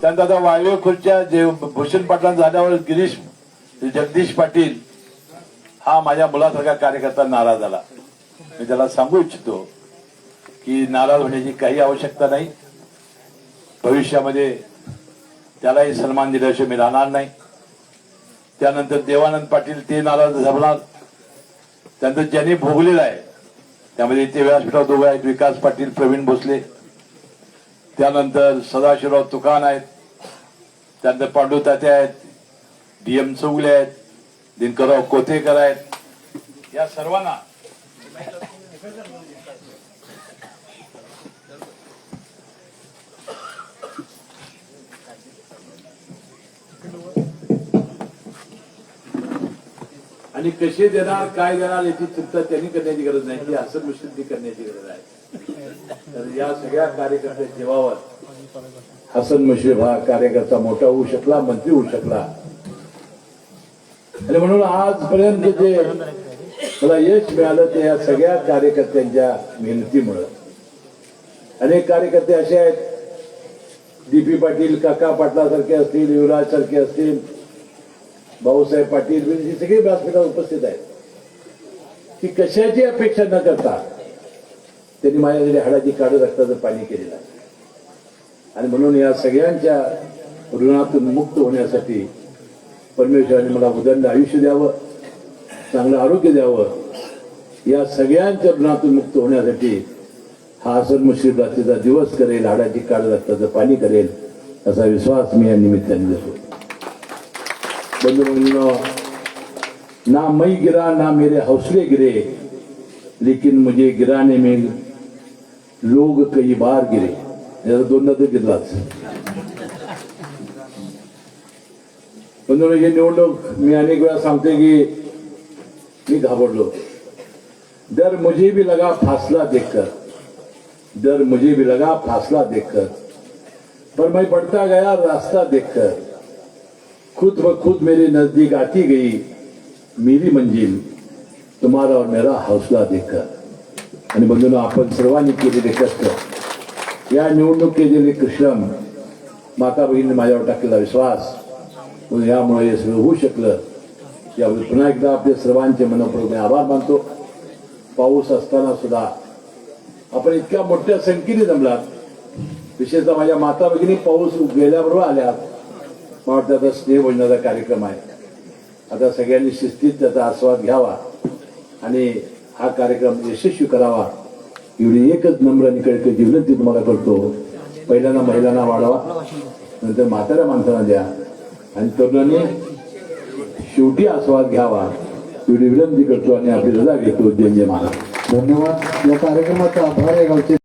त्यानंतर आता वायव्य खुर्च्या जे भूषण पाटलां झाल्यावर गिरीश जगदीश पाटील हा माझ्या मुलासारखा कार्यकर्ता नाराज झाला. मी त्याला सांगू इच्छितो की नाराज होण्याची काही आवश्यकता नाही. भविष्यामध्ये त्यालाही सन्मान दिल्याशिवाय मी राहणार नाही. त्यानंतर देवानंद पाटील ते नाराज झाला त्यानंतर ज्यांनी भोगलेलं आहे त्यामध्ये इथे व्यासपीठावर दोघं आहेत विकास पाटील प्रवीण भोसले त्यानंतर सदाशिवराव तुकान आहेत त्यानंतर पांडू तात्या आहेत डी एम चौगले आहेत दिनकरराव कोथेकर आहेत. या सर्वांना आणि कसे देणार काय देणार याची चिंता त्यांनी करण्याची गरज नाही. ती असं मिश्रित करण्याची गरज आहे. तर या सगळ्या कार्यकर्त्या जीवावर हसन मुश्रीफ हा कार्यकर्ता मोठा होऊ शकला मंत्री होऊ शकला. आणि म्हणून आजपर्यंत जे मला यश मिळालं ते या सगळ्या कार्यकर्त्यांच्या मेहनतीमुळं. अनेक कार्यकर्ते असे आहेत. डी पी पाटील काका पाटलासारखे असतील युवराज सारखे असतील भाऊसाहेब पाटील बिन हे सगळे व्यासपीठावर उपस्थित आहेत. की कशाची अपेक्षा न करता त्यांनी माझ्याकडे हाडाची काढ रक्ताचं पाणी केलेलं आहे. आणि म्हणून या सगळ्यांच्या ऋणातून मुक्त होण्यासाठी परमेश्वराने मला उदंड आयुष्य द्यावं चांगलं आरोग्य द्यावं या सगळ्यांच्या ऋणातून मुक्त होण्यासाठी हा हसन मुश्रीफ रात्रीचा दिवस करेल हाडाची काळ रक्ताचं पाणी करेल असा विश्वास मी या निमित्ताने देतो. बंधु ना मैं गिरा ना मेरे हौसले गिरे लेकिन मुझे गिराने में लोग कई बार गिरे। याचा दोनदा तर गिरलाच बंधू हे निवडणूक मी अनेक वेळा सांगते की मी घाबरलो डर मुझे भी लगा फासला देखकर। डर मुझे भी लगा फासला देखकर। पर मैं बढ़ता गया रास्ता देखकर। खुद ब खुद मेरे नजदीक आती गई मेरी मंजिल। तुम्हारा और मेरा हौसला देखकर। आणि बंधून आपण सर्वांनी केलेले कष्ट या निवडणूक केलेले कृष्ण माता बहिणीने माझ्यावर टाकलेला विश्वास। व यामुळे हे सगळं होऊ शकलं. याबद्दल पुन्हा एकदा आपल्या सर्वांचे मनपूर्वक मी आभार मानतो. पाऊस असताना सुद्धा आपण इतक्या मोठ्या संख्येने जमलात. विशेषतः माझ्या माता भगिनी पाऊस गेल्याबरोबर आल्यात. मला वाटतं आता स्नेहभोजनाचा कार्यक्रम आहे. आता सगळ्यांनी शिस्तीत त्याचा आस्वाद घ्यावा आणि हा कार्यक्रम यशस्वी करावा. एवढी एकच नम्र निकळते कळकळीची ती तुम्हाला करतो. पहिल्यांदा महिलांना वाढवा नंतर म्हाताऱ्या माणसांना द्या. आणि तरुणांनी शेवटी आस्वाद घ्यावा. एवढी विनंती करतो आणि आपली रजा घेतो जय जय महाराज धन्यवाद. या कार्यक्रमाचा आभार आहे गावचे